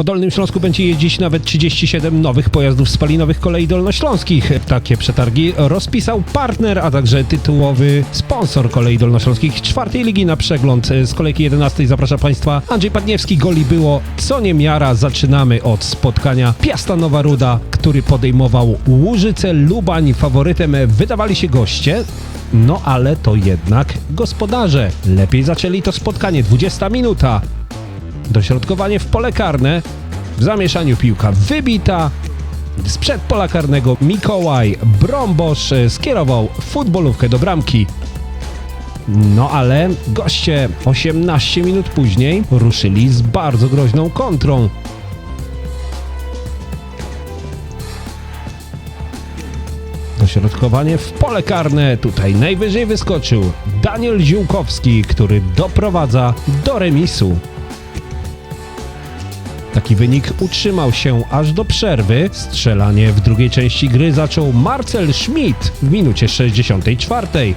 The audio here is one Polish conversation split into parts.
Po Dolnym Śląsku będzie jeździć nawet 37 nowych pojazdów spalinowych kolei dolnośląskich. Takie przetargi rozpisał partner, a także tytułowy sponsor kolei dolnośląskich czwartej ligi na przegląd. Z kolejki 11 zaprasza Państwa Andrzej Padniewski. Goli było co niemiara. Zaczynamy od spotkania Piasta Nowa Ruda, który podejmował Łużyce Lubań. Faworytem wydawali się goście. No ale to jednak gospodarze. Lepiej zaczęli to spotkanie. 20 minuta. Dośrodkowanie w pole karne. W zamieszaniu piłka wybita. Sprzed pola karnego Mikołaj Brąbosz e, skierował futbolówkę do bramki. No ale goście 18 minut później ruszyli z bardzo groźną kontrą. Dośrodkowanie w pole karne. Tutaj najwyżej wyskoczył Daniel Ziółkowski, który doprowadza do remisu. Taki wynik utrzymał się aż do przerwy. Strzelanie w drugiej części gry zaczął Marcel Schmidt w minucie 64.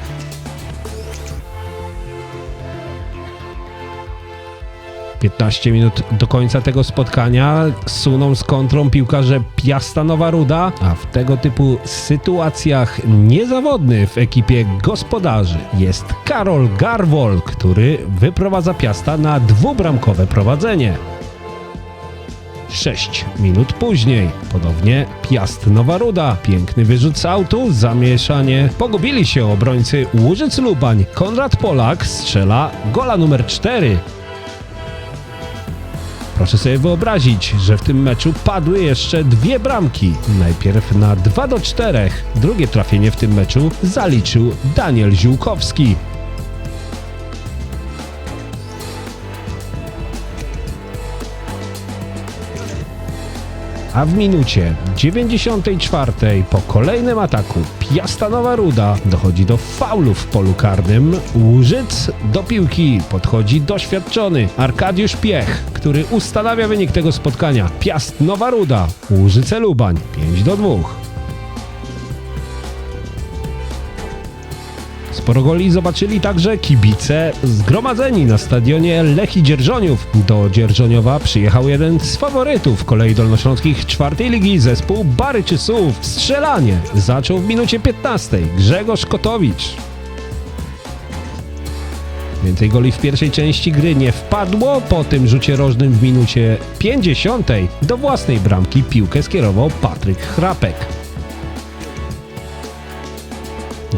Piętnaście minut do końca tego spotkania suną z kontrą piłkarze Piasta Nowa Ruda, a w tego typu sytuacjach niezawodny w ekipie gospodarzy jest Karol Garwol, który wyprowadza Piasta na dwubramkowe prowadzenie. 6 minut później. Ponownie Piast Nowa Ruda. Piękny wyrzut z autu, zamieszanie. Pogubili się obrońcy Łużyc Lubań. Konrad Polak strzela gola numer 4. Proszę sobie wyobrazić, że w tym meczu padły jeszcze dwie bramki. Najpierw na 2 do 4. Drugie trafienie w tym meczu zaliczył Daniel Ziółkowski. A w minucie 94 po kolejnym ataku Piasta Nowa Ruda dochodzi do faulu w polu karnym. Łużyc do piłki podchodzi doświadczony Arkadiusz Piech, który ustanawia wynik tego spotkania. Piast Nowa Ruda, Łużyce Lubań 5 do 2. Sporo goli zobaczyli także kibice zgromadzeni na stadionie Lechi Dzierżoniów. Do Dzierżoniowa przyjechał jeden z faworytów kolei dolnośląskich czwartej ligi, zespół Baryczysów. Strzelanie zaczął w minucie 15 Grzegorz Kotowicz. Więcej goli w pierwszej części gry nie wpadło. Po tym rzucie rożnym w minucie 50 do własnej bramki piłkę skierował Patryk Chrapek.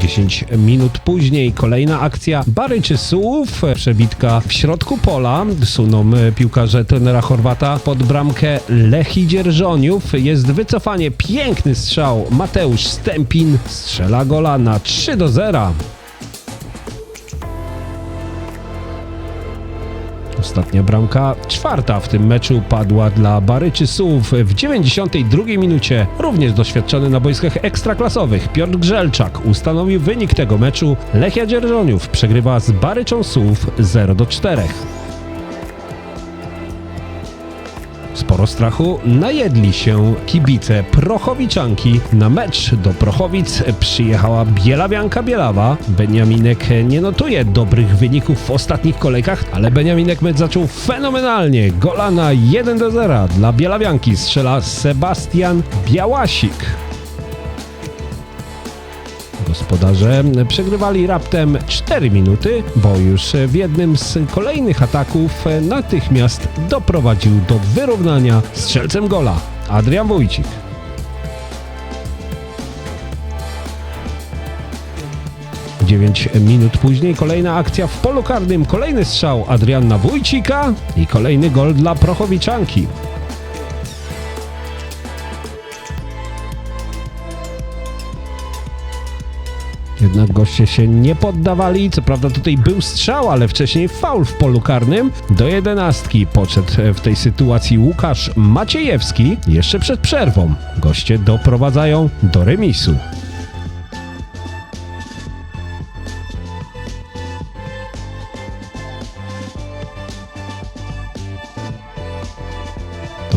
10 minut później. Kolejna akcja. Baryczysów, przebitka w środku pola, suną piłkarze trenera Chorwata pod bramkę Lechi Dzierżoniów, jest wycofanie, piękny strzał, Mateusz Stępin strzela gola na 3 do 0. Ostatnia bramka, czwarta w tym meczu padła dla Baryczysów w 92 minucie. Również doświadczony na boiskach ekstraklasowych Piotr Grzelczak ustanowił wynik tego meczu. Lechia Dzierżoniów przegrywa z Baryczą Słów 0 do 4. Sporo strachu najedli się kibice Prochowiczanki. Na mecz do Prochowic przyjechała Bielawianka Bielawa. Beniaminek nie notuje dobrych wyników w ostatnich kolejkach, ale Beniaminek mecz zaczął fenomenalnie. Gola na 1 do 0 dla Bielawianki strzela Sebastian Białasik. Gospodarze przegrywali raptem 4 minuty, bo już w jednym z kolejnych ataków natychmiast doprowadził do wyrównania strzelcem gola Adrian Wójcik. Dziewięć minut później kolejna akcja w polu karnym, kolejny strzał Adriana Wójcika i kolejny gol dla Prochowiczanki. Jednak goście się nie poddawali. Co prawda tutaj był strzał, ale wcześniej faul w polu karnym. Do jedenastki podszedł w tej sytuacji Łukasz Maciejewski. Jeszcze przed przerwą goście doprowadzają do remisu.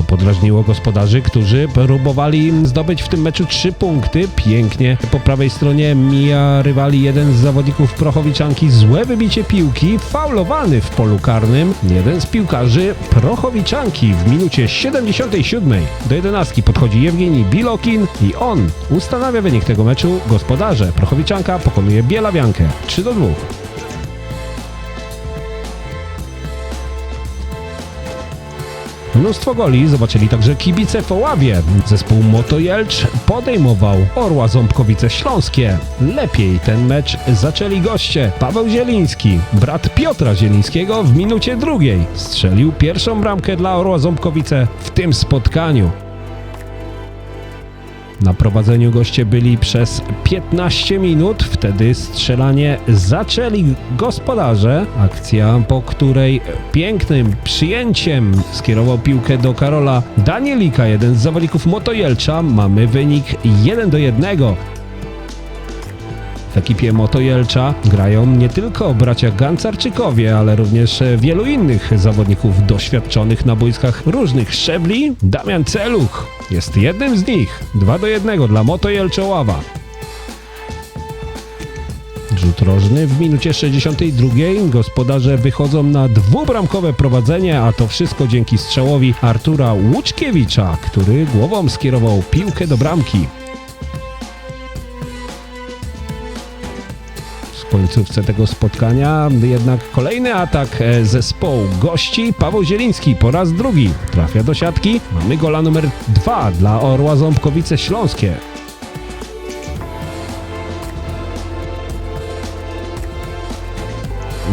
To po drażniło gospodarzy, którzy próbowali zdobyć w tym meczu trzy punkty. Pięknie po prawej stronie mija rywali jeden z zawodników Prochowiczanki. Złe wybicie piłki, faulowany w polu karnym. Jeden z piłkarzy Prochowiczanki w minucie 77 do 11 podchodzi Jewgeni Bilokin i on ustanawia wynik tego meczu. Gospodarze Prochowiczanka pokonuje Bielawiankę 3 do 2. Mnóstwo goli zobaczyli także kibice w Oławie. Zespół Moto Jelcz podejmował Orła Ząbkowice Śląskie. Lepiej ten mecz zaczęli goście. Paweł Zieliński, brat Piotra Zielińskiego w minucie drugiej strzelił pierwszą bramkę dla Orła Ząbkowice w tym spotkaniu. Na prowadzeniu goście byli przez 15 minut, wtedy strzelanie zaczęli gospodarze. Akcja, po której pięknym przyjęciem skierował piłkę do Karola Danielika, jeden z zawodników Motojelcza. Mamy wynik 1 do 1. W ekipie Motojelcza grają nie tylko bracia Gancarczykowie, ale również wielu innych zawodników doświadczonych na boiskach różnych szczebli. Damian Celuch jest jednym z nich. 2 do 1 dla Motojelcza Ława. Rzut rożny w minucie 62 gospodarze wychodzą na dwubramkowe prowadzenie, a to wszystko dzięki strzałowi Artura Łuczkiewicza, który głową skierował piłkę do bramki. Końcówce tego spotkania jednak kolejny atak e, zespołu gości. Paweł Zieliński po raz drugi trafia do siatki. Mamy gola numer dwa dla Orła Ząbkowice Śląskie.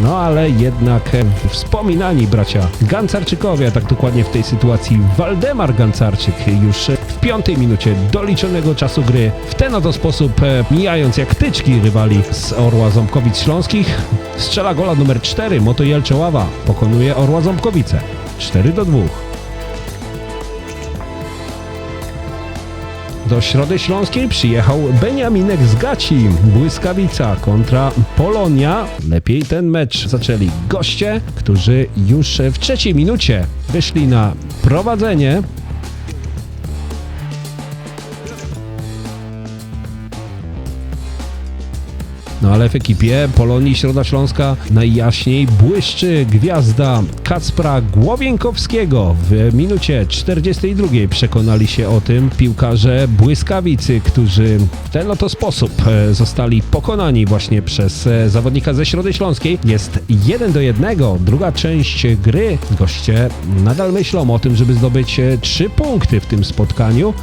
No ale jednak e, wspominani bracia Gancarczykowie, tak dokładnie w tej sytuacji Waldemar Gancarczyk już e, piątej minucie doliczonego czasu gry w ten oto sposób e, mijając jak tyczki rywali z Orła Ząbkowic Śląskich strzela gola numer 4 Moto Jelcze Ława pokonuje Orła Ząbkowice 4 do 2. Do Środy Śląskiej przyjechał Beniaminek z Gaci, Błyskawica kontra Polonia. Lepiej ten mecz zaczęli goście, którzy już w trzeciej minucie wyszli na prowadzenie. No ale w ekipie Polonii Środa Śląska najjaśniej błyszczy gwiazda Kacpra Głowienkowskiego. W minucie 42 przekonali się o tym piłkarze Błyskawicy, którzy w ten oto sposób e, zostali pokonani właśnie przez e, zawodnika ze Środy Śląskiej. Jest 1 do 1. Druga część gry. Goście nadal myślą o tym, żeby zdobyć 3 punkty w tym spotkaniu.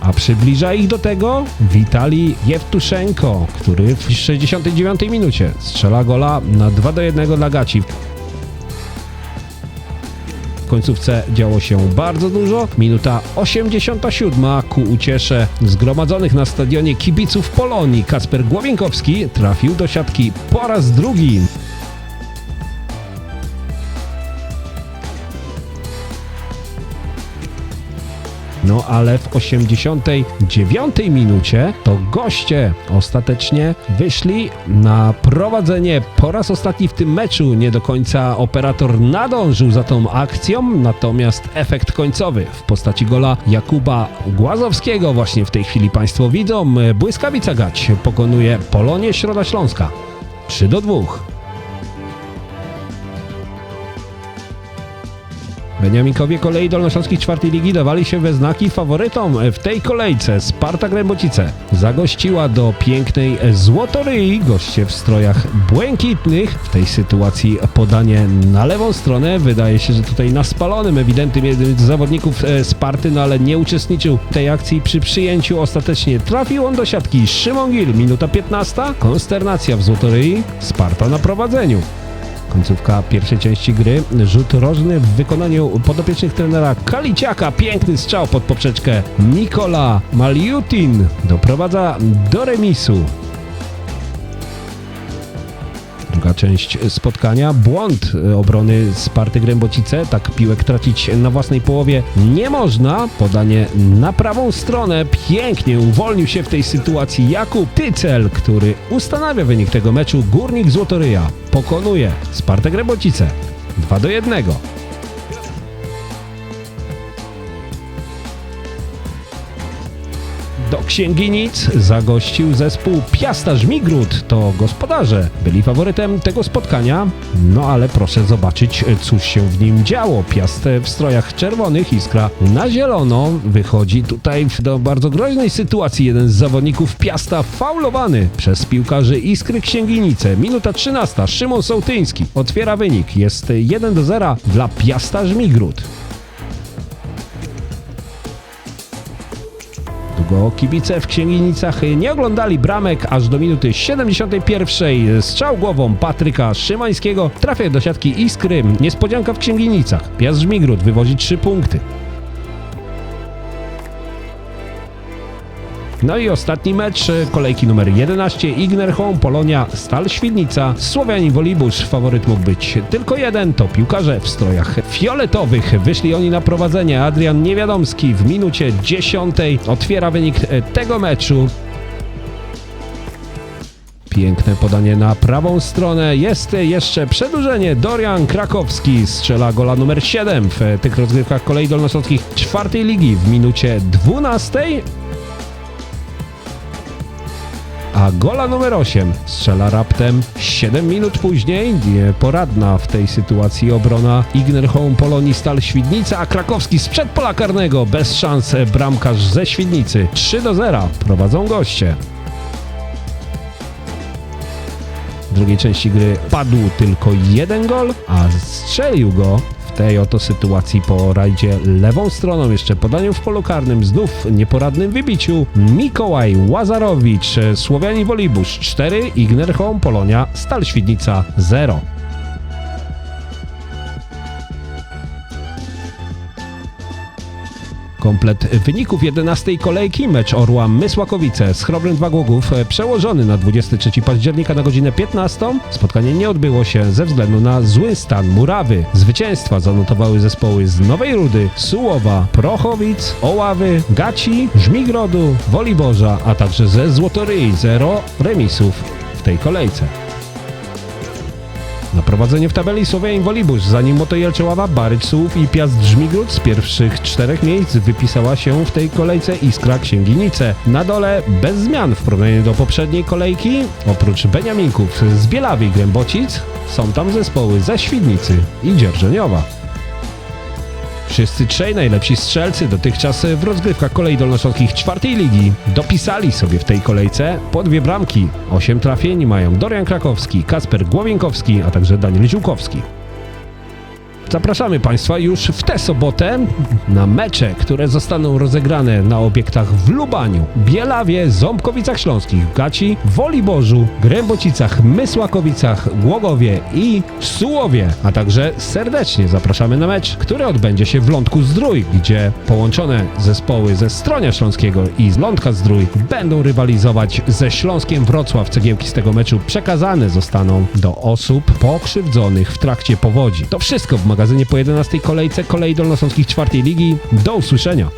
A przybliża ich do tego Witali Jewtuszenko, który w 69 minucie strzela gola na 2 do 1 dla Gaci. W końcówce działo się bardzo dużo. Minuta 87 ku uciesze zgromadzonych na stadionie kibiców Polonii. Kasper Głowienkowski trafił do siatki po raz drugi. No ale w 89 minucie to goście ostatecznie wyszli na prowadzenie po raz ostatni w tym meczu. Nie do końca operator nadążył za tą akcją, natomiast efekt końcowy w postaci gola Jakuba Głazowskiego właśnie w tej chwili Państwo widzą. Błyskawica Gać pokonuje Polonię Środa Śląska 3 do 2. Beniaminkowie kolei Dolnośląskich czwartej ligi dawali się we znaki faworytom w tej kolejce. Sparta Grębocice zagościła do pięknej Złotoryi. Goście w strojach błękitnych. W tej sytuacji podanie na lewą stronę. Wydaje się, że tutaj na spalonym ewidentnym jednym z zawodników e, Sparty, no ale nie uczestniczył w tej akcji przy przyjęciu. Ostatecznie trafił on do siatki. Szymon Gil, minuta 15. Konsternacja w Złotoryi. Sparta na prowadzeniu. Końcówka pierwszej części gry. Rzut rożny w wykonaniu podopiecznych trenera Kaliciaka. Piękny strzał pod poprzeczkę. Nikola Maliutin doprowadza do remisu. Druga część spotkania. Błąd obrony Sparty Grębocice. Tak piłek tracić na własnej połowie nie można. Podanie na prawą stronę. Pięknie uwolnił się w tej sytuacji Jakub Tycel, który ustanawia wynik tego meczu. Górnik Złotoryja pokonuje Spartę Grębocice 2 do 1. Do Księginic zagościł zespół Piasta Żmigród. To gospodarze byli faworytem tego spotkania, no ale proszę zobaczyć, cóż się w nim działo. Piast w strojach czerwonych, Iskra na zielono. Wychodzi tutaj do bardzo groźnej sytuacji. Jeden z zawodników Piasta faulowany przez piłkarzy Iskry Księginice. Minuta 13. Szymon Sołtyński otwiera wynik. Jest 1 do 0 dla Piasta Żmigród. Długo kibice w Księginicach nie oglądali bramek aż do minuty 71. Strzał głową Patryka Szymańskiego trafia do siatki Iskry. Niespodzianka w Księginicach. Piast Żmigród wywozi 3 punkty. No i ostatni mecz e, kolejki numer 11 Igner Home Polonia Stal Świdnica. Słowianin Wolibusz faworyt mógł być tylko jeden to piłkarze w strojach fioletowych. Wyszli oni na prowadzenie. Adrian Niewiadomski w minucie 10 otwiera wynik e, tego meczu. Piękne podanie na prawą stronę. Jest jeszcze przedłużenie. Dorian Krakowski strzela gola numer 7 w tych rozgrywkach kolei dolnośląskich czwartej ligi w minucie 12 a gola numer 8 strzela raptem 7 minut później. Poradna w tej sytuacji obrona Igner Home Polonii Stal Świdnica, a Krakowski sprzed pola karnego bez szans bramkarz ze Świdnicy 3 do 0 prowadzą goście. W drugiej części gry padł tylko jeden gol, a strzelił go w tej oto sytuacji po rajdzie lewą stroną, jeszcze podaniu w polu karnym, znów nieporadnym wybiciu Mikołaj Łazarowicz, Słowiani Wolibusz 4, Igner Home Polonia, Stal Świdnica 0. Komplet wyników 11 kolejki mecz Orła Mysłakowice z Chrobrym Dwa Głogów e, przełożony na 23 października na godzinę 15. Spotkanie nie odbyło się ze względu na zły stan murawy. Zwycięstwa zanotowały zespoły z Nowej Rudy, Sułowa, Prochowic, Oławy, Gaci, Żmigrodu, Woliborza, a także ze Złotoryi. Zero remisów w tej kolejce. Na prowadzenie w tabeli Słowianin Wolibusz, zanim Motojelcze Ława, Barycz Słów i Piast z pierwszych czterech miejsc wypisała się w tej kolejce Iskra Księginice. Na dole bez zmian w porównaniu do poprzedniej kolejki, oprócz Beniaminków z Bielawy i Głębocic, są tam zespoły ze Świdnicy i Dzierżoniowa. Wszyscy trzej najlepsi strzelcy dotychczas w rozgrywkach kolei dolnośląskich czwartej ligi dopisali sobie w tej kolejce po dwie bramki. Osiem trafień mają Dorian Krakowski, Kasper Głowienkowski, a także Daniel Ziółkowski. Zapraszamy Państwa już w tę sobotę na mecze, które zostaną rozegrane na obiektach w Lubaniu, Bielawie, Ząbkowicach Śląskich, Gaci, Woliborzu, Grębocicach, Mysłakowicach, Głogowie i Sułowie. A także serdecznie zapraszamy na mecz, który odbędzie się w Lądku Zdrój, gdzie połączone zespoły ze Stronia Śląskiego i z Lądka Zdrój będą rywalizować ze Śląskiem Wrocław. Cegiełki z tego meczu przekazane zostaną do osób pokrzywdzonych w trakcie powodzi. To wszystko w magazynie po 11 kolejce kolei dolnośląskich czwartej ligi. Do usłyszenia.